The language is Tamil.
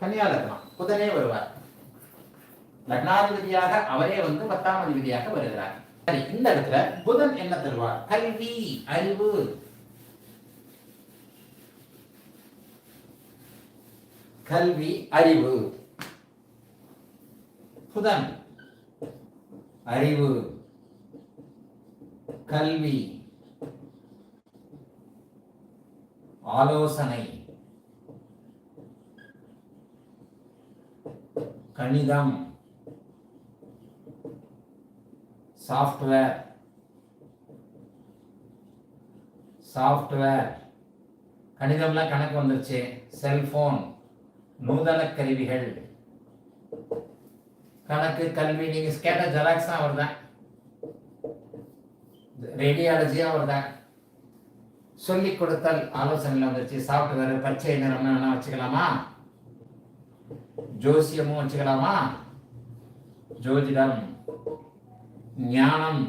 கன்னியா லக்னம் புதனே வருவார். லக்னாதிபதியாக அவரே வந்து பத்தாம் அதிபதியாக வருகிறார். சரி இந்த இடத்துல புதன் என்ன தருவார்? கல்வி அறிவு. கல்வி அறிவு. புதன் அறிவு. கல்வி. ஆலோசனை. கணிதம் சாஃப்ட்வேர் சாஃப்ட்வேர் கணிதம்லாம் கணக்கு வந்துருச்சு. செல்போன் நூதன கருவிகள். கணக்கு கல்வி நீங்க கேட்ட ஜெராக்ஸ் தான் அவர் தான் ரேடியாலஜியும் அவர் தான் சொல்லிக் கொடுத்தல் ஆலோசனையில் வந்துருச்சு. சாஃப்ட்வேர் பச்சை நிறம் வச்சுக்கலாமா? ஜோசியமும் வச்சுக்கலாமா? ஜோதிடம் ஞானம்